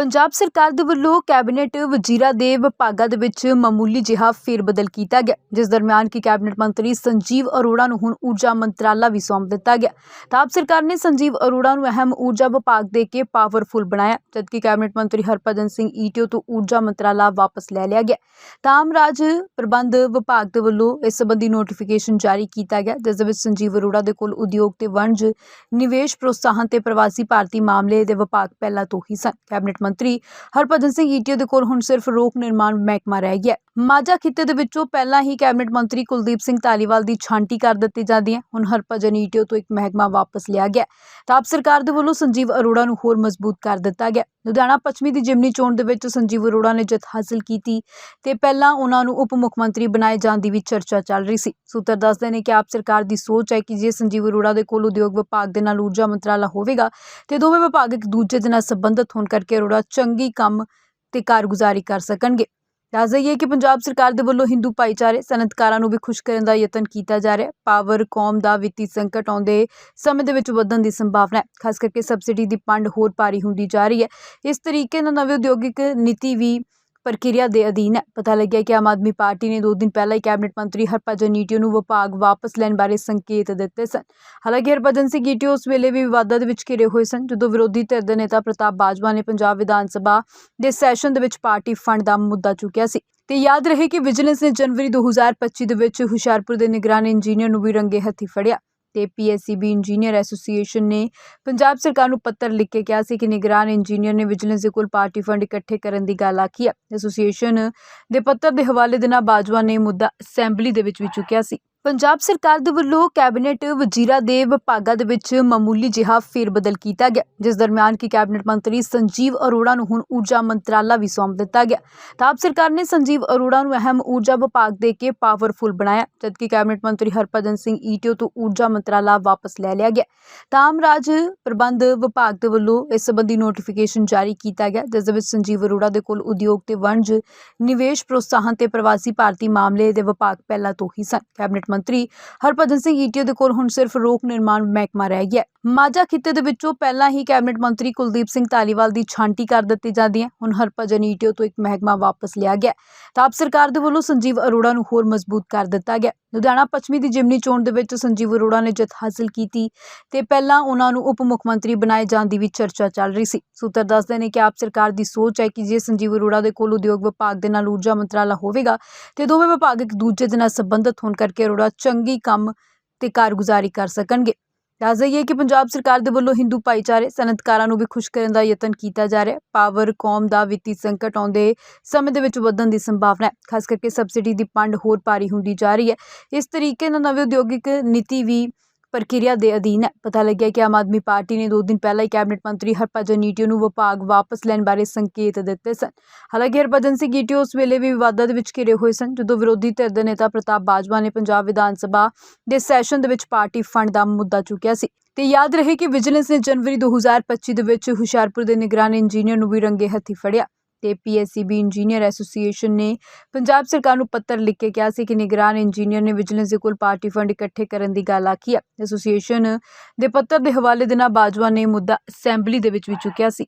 ਪੰਜਾਬ ਸਰਕਾਰ ਦੇ ਵੱਲੋਂ ਕੈਬਨਿਟ ਵਜ਼ੀਰਾਂ ਦੇ ਵਿਭਾਗਾਂ ਦੇ ਵਿੱਚ ਮਾਮੂਲੀ ਜਿਹਾ ਫੇਰਬਦਲ ਕੀਤਾ ਗਿਆ, ਜਿਸ ਦਰਮਿਆਨ ਕਿ ਕੈਬਨਿਟ ਮੰਤਰੀ ਸੰਜੀਵ ਅਰੋੜਾ ਨੂੰ ਹੁਣ ਊਰਜਾ ਮੰਤਰਾਲਾ ਵੀ ਸੌਂਪ ਦਿੱਤਾ ਗਿਆ। ਤਾਂ ਆਪ ਸਰਕਾਰ ਨੇ ਸੰਜੀਵ ਅਰੋੜਾ ਨੂੰ ਅਹਿਮ ਊਰਜਾ ਵਿਭਾਗ ਦੇ ਕੇ ਪਾਵਰਫੁਲ ਬਣਾਇਆ, ਜਦਕਿ ਕੈਬਨਿਟ ਮੰਤਰੀ ਹਰਭਜਨ ਸਿੰਘ ਈਟੀਓ ਤੋਂ ਊਰਜਾ ਮੰਤਰਾਲਾ ਵਾਪਸ ਲੈ ਲਿਆ ਗਿਆ। ਤਾਂ ਆਮ ਰਾਜ ਪ੍ਰਬੰਧ ਵਿਭਾਗ ਦੇ ਵੱਲੋਂ ਇਸ ਸੰਬੰਧੀ ਨੋਟੀਫਿਕੇਸ਼ਨ ਜਾਰੀ ਕੀਤਾ ਗਿਆ, ਜਿਸ ਦੇ ਵਿੱਚ ਸੰਜੀਵ ਅਰੋੜਾ ਦੇ ਕੋਲ ਉਦਯੋਗ ਤੇ ਵਣਜ, ਨਿਵੇਸ਼, ਪ੍ਰੋਤਸਾਹਨ ਤੇ ਪ੍ਰਵਾਸੀ ਭਾਰਤੀ ਮਾਮਲੇ ਦੇ ਵਿਭਾਗ ਪਹਿਲਾਂ ਤੋਂ ਹੀ ਸਨ। ਕੈਬਨਿਟ ਮੰਤਰੀ ਹਰਭਜਨ ਸਿੰਘ ਈਟੀਓ ਦੇ ਕੋਲ ਹੁਣ ਸਿਰਫ ਰੋਕ ਨਿਰਮਾਣ ਮਹਿਕਮਾ ਰਹਿ ਗਿਆ ਮਾਝਾ ਖਿੱਤੇ ਦੇ ਵਿੱਚੋਂ ਪਹਿਲਾਂ ਹੀ ਕੈਬਨਿਟ ਮੰਤਰੀ ਕੁਲਦੀਪ ਸਿੰਘ ਧਾਲੀਵਾਲ ਦੀ ਛਾਂਟੀ ਕਰ ਦਿੱਤੀ ਜਾਂਦੀ ਹੈ। ਹੁਣ ਹਰਭਜਨ ਈਟੀਓ ਤੋਂ ਇੱਕ ਮਹਿਕਮਾ ਵਾਪਸ ਲਿਆ ਗਿਆ ਤਾਂ ਆਪ ਸਰਕਾਰ ਦੇ ਵੱਲੋਂ ਸੰਜੀਵ ਅਰੋੜਾ ਨੂੰ ਹੋਰ ਮਜ਼ਬੂਤ ਕਰ ਦਿੱਤਾ ਗਿਆ ਲੁਧਿਆਣਾ ਪੱਛਮੀ ਦੀ ਜਿਮਨੀ ਚੋਣ ਦੇ ਵਿੱਚ ਸੰਜੀਵ ਅਰੋੜਾ ਨੇ ਜਿੱਤ ਹਾਸਲ ਕੀਤੀ ਤੇ ਪਹਿਲਾਂ ਉਹਨਾਂ ਨੂੰ ਉਪ ਮੁੱਖ ਮੰਤਰੀ ਬਣਾਏ ਜਾਣ ਦੀ ਵੀ ਚਰਚਾ ਚੱਲ ਰਹੀ ਸੀ। ਸੂਤਰ ਦੱਸਦੇ ਨੇ ਕਿ ਆਪ ਸਰਕਾਰ ਦੀ ਸੋਚ ਹੈ ਕਿ ਜੇ ਸੰਜੀਵ ਅਰੋੜਾ ਦੇ ਕੋਲ ਉਦਯੋਗ ਵਿਭਾਗ ਦੇ ਨਾਲ ਊਰਜਾ ਮੰਤਰਾਲਾ ਹੋਵੇਗਾ ਤੇ ਦੋਵੇਂ ਵਿਭਾਗ ਇੱਕ ਦੂਜੇ ਦੇ ਨਾਲ ਸੰਬੰਧਿਤ ਹੋਣ ਕਰਕੇ ਅਰੋੜਾ ਚੰਗੀ ਕੰਮ ਤੇ ਕਾਰਗੁਜ਼ਾਰੀ ਕਰ ਸਕਣਗੇ। ਦੱਸ ਦਈਏ ਕਿ ਪੰਜਾਬ ਸਰਕਾਰ ਦੇ ਵੱਲੋਂ ਹਿੰਦੂ ਭਾਈਚਾਰੇ, ਸਨਅਤਕਾਰਾਂ ਨੂੰ ਵੀ ਖੁਸ਼ ਕਰਨ ਦਾ ਯਤਨ ਕੀਤਾ ਜਾ ਰਿਹਾ। ਹੈ ਪਾਵਰ ਕੌਮ ਦਾ ਵਿੱਤੀ ਸੰਕਟ ਆਉਂਦੇ ਸਮੇਂ ਦੇ ਵਿੱਚ ਵਧਣ ਦੀ ਸੰਭਾਵਨਾ ਹੈ। ਖਾਸ ਕਰਕੇ ਸਬਸਿਡੀ ਦੀ ਪੰਡ ਹੋਰ ਭਾਰੀ ਹੁੰਦੀ ਜਾ ਰਹੀ ਹੈ। ਇਸ ਤਰੀਕੇ ਨਾਲ ਨਵੇਂ ਉਦਯੋਗਿਕ ਨੀਤੀ ਵੀ ਪ੍ਰਕਿਰਿਆ ਦੇ ਅਧੀਨ ਹੈ ਪਤਾ ਲੱਗਿਆ ਕਿ ਆਮ ਆਦਮੀ ਪਾਰਟੀ ਨੇ ਦੋ ਦਿਨ ਪਹਿਲਾਂ ਹੀ ਕੈਬਨਿਟ ਮੰਤਰੀ ਹਰਭਜਨ ਨੀਟੀਓ ਨੂੰ ਵਿਭਾਗ ਵਾਪਸ ਲੈਣ ਬਾਰੇ ਸੰਕੇਤ ਦਿੱਤੇ ਸਨ। ਹਾਲਾਂਕਿ ਹਰਭਜਨ ਸਿੰਘ ਨੀਟੀਓ ਉਸ ਵੇਲੇ ਵੀ ਵਿਵਾਦਾਂ ਦੇ ਵਿੱਚ ਘਿਰੇ ਹੋਏ ਸਨ, ਜਦੋਂ ਵਿਰੋਧੀ ਧਿਰ ਦੇ ਨੇਤਾ ਪ੍ਰਤਾਪ ਬਾਜਵਾ ਨੇ ਪੰਜਾਬ ਵਿਧਾਨ ਸਭਾ ਦੇ ਸੈਸ਼ਨ ਦੇ ਵਿੱਚ ਪਾਰਟੀ ਫੰਡ ਦਾ ਮੁੱਦਾ ਚੁੱਕਿਆ ਸੀ। ਤੇ ਯਾਦ ਰਹੇ ਕਿ ਵਿਜੀਲੈਂਸ ਨੇ ਜਨਵਰੀ 2025 ਦੇ ਵਿੱਚ ਹੁਸ਼ਿਆਰਪੁਰ ਦੇ ਨਿਗਰਾਨ ਇੰਜੀਨੀਅਰ ਨੂੰ ਵੀ ਰੰਗੇ ਹੱਥੀ ਫੜਿਆ। ਤੇ ਪੀਐਸਸੀਬੀ ਇੰਜੀਨੀਅਰ ਐਸੋਸੀਏਸ਼ਨ ਨੇ ਪੰਜਾਬ ਸਰਕਾਰ ਨੂੰ ਪੱਤਰ ਲਿਖ ਕੇ ਕਿਹਾ ਸੀ ਕਿ ਨਿਗਰਾਨ ਇੰਜੀਨੀਅਰ ਨੇ ਵਿਜੀਲੈਂਸ ਦੇ ਕੋਲ ਪਾਰਟੀ ਫੰਡ ਇਕੱਠੇ ਕਰਨ ਦੀ ਗੱਲ ਆਖੀ ਹੈ। ਐਸੋਸੀਏਸ਼ਨ ਦੇ ਪੱਤਰ ਦੇ ਹਵਾਲੇ ਦੇ ਨਾਲ ਬਾਜਵਾ ਨੇ ਮੁੱਦਾ ਅਸੈਂਬਲੀ ਦੇ ਵਿੱਚ ਵੀ ਚੁੱਕਿਆ ਸੀ। ਪੰਜਾਬ ਸਰਕਾਰ ਦੇ ਵੱਲੋਂ ਕੈਬਨਿਟ ਵਜ਼ੀਰਾਂ ਦੇ ਵਿਭਾਗਾਂ ਦੇ ਵਿੱਚ ਮਾਮੂਲੀ ਜਿਹਾ ਫੇਰਬਦਲ ਕੀਤਾ ਗਿਆ, ਜਿਸ ਦਰਮਿਆਨ ਕਿ ਕੈਬਨਿਟ ਮੰਤਰੀ ਸੰਜੀਵ ਅਰੋੜਾ ਨੂੰ ਹੁਣ ਊਰਜਾ ਮੰਤਰਾਲਾ ਵੀ ਸੌਂਪ ਦਿੱਤਾ ਗਿਆ। ਤਾਂ ਆਪ ਸਰਕਾਰ ਨੇ ਸੰਜੀਵ ਅਰੋੜਾ ਨੂੰ ਅਹਿਮ ਊਰਜਾ ਵਿਭਾਗ ਦੇ ਕੇ ਪਾਵਰਫੁਲ ਬਣਾਇਆ, ਜਦਕਿ ਕੈਬਨਿਟ ਮੰਤਰੀ ਹਰਭਜਨ ਸਿੰਘ ਈਟੀਓ ਤੋਂ ਊਰਜਾ ਮੰਤਰਾਲਾ ਵਾਪਸ ਲੈ ਲਿਆ ਗਿਆ। ਤਾਂ ਰਾਜ ਪ੍ਰਬੰਧ ਵਿਭਾਗ ਦੇ ਵੱਲੋਂ ਇਸ ਸੰਬੰਧੀ ਨੋਟੀਫਿਕੇਸ਼ਨ ਜਾਰੀ ਕੀਤਾ ਗਿਆ, ਜਿਸ ਦੇ ਵਿੱਚ ਸੰਜੀਵ ਅਰੋੜਾ ਦੇ ਕੋਲ ਉਦਯੋਗ ਤੇ ਵਣਜ, ਨਿਵੇਸ਼, ਪ੍ਰੋਤਸਾਹਨ ਤੇ ਪ੍ਰਵਾਸੀ ਭਾਰਤੀ ਮਾਮਲੇ ਦੇ ਵਿਭਾਗ ਪਹਿਲਾਂ ਤੋਂ ਹੀ ਸਨ। ਕੈਬਨਿਟ ਮੰਤਰੀ ਹਰਭਜਨ ਸਿੰਘ ਈਟੀਓ ਦੇ ਕੋਲ ਹੁਣ ਸਿਰਫ ਰੋਕ ਨਿਰਮਾਣ ਮਹਿਕਮਾ ਰਹਿ ਗਿਆ ਮਾਝਾ ਖਿੱਤੇ ਦੇ ਵਿੱਚੋਂ ਪਹਿਲਾਂ ਹੀ ਕੈਬਨਿਟ ਮੰਤਰੀ ਕੁਲਦੀਪ ਸਿੰਘ ਧਾਲੀਵਾਲ ਦੀ ਛਾਂਟੀ ਕਰ ਦਿੱਤੀ ਜਾਂਦੀ ਹੈ। ਹੁਣ ਹਰਭਜਨ ਈਟੀਓ ਤੋਂ ਇੱਕ ਮਹਿਕਮਾ ਵਾਪਸ ਲਿਆ ਗਿਆ ਤਾਂ ਆਪ ਸਰਕਾਰ ਦੇ ਵੱਲੋਂ ਸੰਜੀਵ ਅਰੋੜਾ ਨੂੰ ਹੋਰ ਮਜ਼ਬੂਤ ਕਰ ਦਿੱਤਾ ਗਿਆ ਲੁਧਿਆਣਾ ਪੱਛਮੀ ਦੀ ਜਿਮਨੀ ਚੋਣ ਦੇ ਵਿੱਚ ਸੰਜੀਵ ਅਰੋੜਾ ਨੇ ਜਿੱਤ ਹਾਸਲ ਕੀਤੀ ਤੇ ਪਹਿਲਾਂ ਉਹਨਾਂ ਨੂੰ ਉਪ ਮੁੱਖ ਮੰਤਰੀ ਬਣਾਏ ਜਾਣ ਦੀ ਵੀ ਚਰਚਾ ਚੱਲ ਰਹੀ ਸੀ। ਸੂਤਰ ਦੱਸਦੇ ਨੇ ਕਿ ਆਪ ਸਰਕਾਰ ਦੀ ਸੋਚ ਹੈ ਕਿ ਜੇ ਸੰਜੀਵ ਅਰੋੜਾ ਦੇ ਕੋਲ ਉਦਯੋਗ ਵਿਭਾਗ ਦੇ ਨਾਲ ਊਰਜਾ ਮੰਤਰਾਲਾ ਹੋਵੇਗਾ ਤੇ ਦੋਵੇਂ ਵਿਭਾਗ ਇੱਕ ਦੂਜੇ ਦੇ ਨਾਲ ਸੰਬੰਧਿਤ ਹੋਣ ਕਰਕੇ ਅਰੋੜਾ ਚੰਗੀ ਕੰਮ ਤੇ ਕਾਰਗੁਜ਼ਾਰੀ ਕਰ ਸਕਣਗੇ। ਦੱਸ ਦਈਏ ਕਿ ਪੰਜਾਬ ਸਰਕਾਰ ਦੇ ਵੱਲੋਂ ਹਿੰਦੂ ਭਾਈਚਾਰੇ ਸਨਅਤਕਾਰਾਂ ਨੂੰ ਵੀ ਖੁਸ਼ ਕਰਨ ਦਾ ਯਤਨ ਕੀਤਾ ਜਾ ਰਿਹਾ। ਪਾਵਰ ਕੌਮ ਦਾ ਵਿੱਤੀ ਸੰਕਟ ਆਉਂਦੇ ਸਮੇਂ ਦੇ ਵਿੱਚ ਵਧਣ ਦੀ ਸੰਭਾਵਨਾ ਹੈ। ਖਾਸ ਕਰਕੇ ਸਬਸਿਡੀ ਦੀ ਪੰਡ ਹੋਰ ਭਾਰੀ ਹੁੰਦੀ ਜਾ ਰਹੀ ਹੈ। ਇਸ ਤਰੀਕੇ ਨਾਲ ਨਵੇਂ ਉਦਯੋਗਿਕ ਨੀਤੀ ਵੀ ਪ੍ਰਕਿਰਿਆ ਦੇ ਅਧੀਨ ਹੈ। ਪਤਾ ਲੱਗਿਆ ਕਿ ਆਮ ਆਦਮੀ ਪਾਰਟੀ ਨੇ ਦੋ ਦਿਨ ਪਹਿਲਾਂ ਹੀ ਕੈਬਨਿਟ ਮੰਤਰੀ ਹਰਭਜਨ ਨੀਟੀਓ ਨੂੰ ਵਿਭਾਗ ਵਾਪਸ ਲੈਣ ਬਾਰੇ ਸੰਕੇਤ ਦਿੱਤੇ ਸਨ। ਹਾਲਾਂਕਿ ਹਰਭਜਨ ਸਿੰਘ ਨੀਟੀਓ ਉਸ ਵੇਲੇ ਵੀ ਵਿਵਾਦਾਂ ਦੇ ਵਿੱਚ ਘਿਰੇ ਹੋਏ ਸਨ, ਜਦੋਂ ਵਿਰੋਧੀ ਧਿਰ ਦੇ ਨੇਤਾ ਪ੍ਰਤਾਪ ਬਾਜਵਾ ਨੇ ਪੰਜਾਬ ਵਿਧਾਨ ਸਭਾ ਦੇ ਸੈਸ਼ਨ ਦੇ ਵਿੱਚ ਪਾਰਟੀ ਫੰਡ ਦਾ ਮੁੱਦਾ ਚੁੱਕਿਆ ਸੀ। ਤੇ ਯਾਦ ਰਹੇ ਕਿ ਵਿਜੀਲੈਂਸ ਨੇ ਜਨਵਰੀ 2025 ਦੇ ਵਿੱਚ ਹੁਸ਼ਿਆਰਪੁਰ ਦੇ ਨਿਗਰਾਨ ਇੰਜੀਨੀਅਰ ਨੂੰ ਵੀ ਰੰਗੇ ਹੱਥੀ ਫੜਿਆ। ਤੇ ਪੀਐਸਸੀਬੀ ਇੰਜੀਨੀਅਰ ਐਸੋਸੀਏਸ਼ਨ ਨੇ ਪੰਜਾਬ ਸਰਕਾਰ ਨੂੰ ਪੱਤਰ ਲਿਖ ਕੇ ਕਿਹਾ ਸੀ ਕਿ ਨਿਗਰਾਨ ਇੰਜੀਨੀਅਰ ਨੇ ਵਿਜੀਲੈਂਸ ਦੇ ਕੋਲ ਪਾਰਟੀ ਫੰਡ ਇਕੱਠੇ ਕਰਨ ਦੀ ਗੱਲ ਆਖੀ ਹੈ। ਐਸੋਸੀਏਸ਼ਨ ਦੇ ਪੱਤਰ ਦੇ ਹਵਾਲੇ ਦੇ ਨਾਲ ਬਾਜਵਾ ਨੇ ਮੁੱਦਾ ਅਸੈਂਬਲੀ ਦੇ ਵਿੱਚ ਵੀ ਚੁੱਕਿਆ ਸੀ।